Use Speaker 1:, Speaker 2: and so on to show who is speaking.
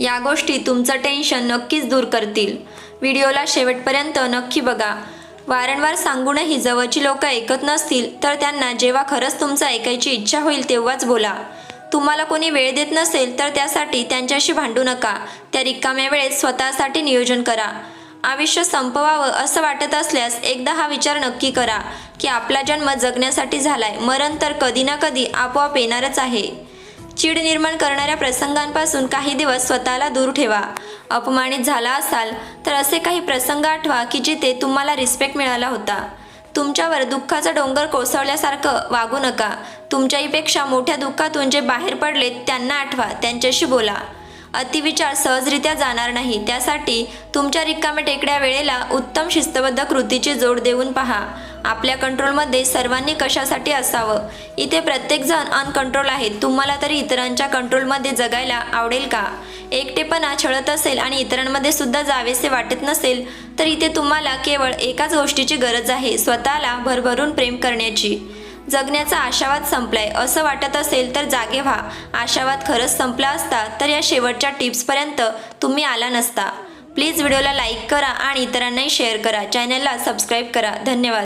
Speaker 1: या गोष्टी तुमचं टेन्शन नक्कीच दूर करतील. व्हिडिओला शेवटपर्यंत नक्की बघा. वारंवार सांगूनही जवळची लोक ऐकत नसतील तर त्यांना जेव्हा खरंच तुमचं ऐकायची इच्छा होईल तेव्हाच बोला. तुम्हाला कोणी वेळ देत नसेल तर त्यासाठी त्यांच्याशी भांडू नका. त्या रिकाम्या वेळेत स्वतःसाठी नियोजन करा. आयुष्य संपवावं असं वाटत असल्यास एकदा हा विचार नक्की करा की आपला जन्म जगण्यासाठी झालाय. मरण तर कधी ना कधी आपोआप येणारच आहे. चीड निर्माण करणाऱ्या प्रसंगांपासून काही दिवस स्वतःला दूर ठेवा. अपमानित झाला असाल तर असे काही प्रसंग आठवा की जिथे तुम्हाला रिस्पेक्ट मिळाला होता. तुमच्यावर दुःखाचा डोंगर कोसळल्यासारखं वागू नका. तुमच्याहीपेक्षा मोठ्या दुःखातून जे बाहेर पडलेत त्यांना आठवा त्यांच्याशी बोला. अतिविचार सहजरित्या जाणार नाही. त्यासाठी तुमच्या रिकाम्या टेकड्या वेळेला उत्तम शिस्तबद्ध कृतीची जोड देऊन पहा. आपल्या कंट्रोलमध्ये सर्वांनी कशासाठी असावं? इथे प्रत्येकजण अनकंट्रोल आहे तुम्हाला तरी इतरांच्या कंट्रोलमध्ये जगायला आवडेल का? एकटेपणा छळत असेल आणि इतरांमध्ये सुद्धा जावेसे वाटत नसेल तर इथे तुम्हाला केवळ एकाच गोष्टीची गरज आहे स्वतःला भरभरून प्रेम करण्याची. जगण्याचा आशावाद संपलाय. असं वाटत असेल तर जागे व्हा. आशावाद खरंच संपला असता तर या शेवटच्या टिप्सपर्यंत तुम्ही आला नसता. प्लीज व्हिडिओला लाईक करा आणि इतरांनाही शेअर करा. चॅनलला सबस्क्राईब करा. धन्यवाद.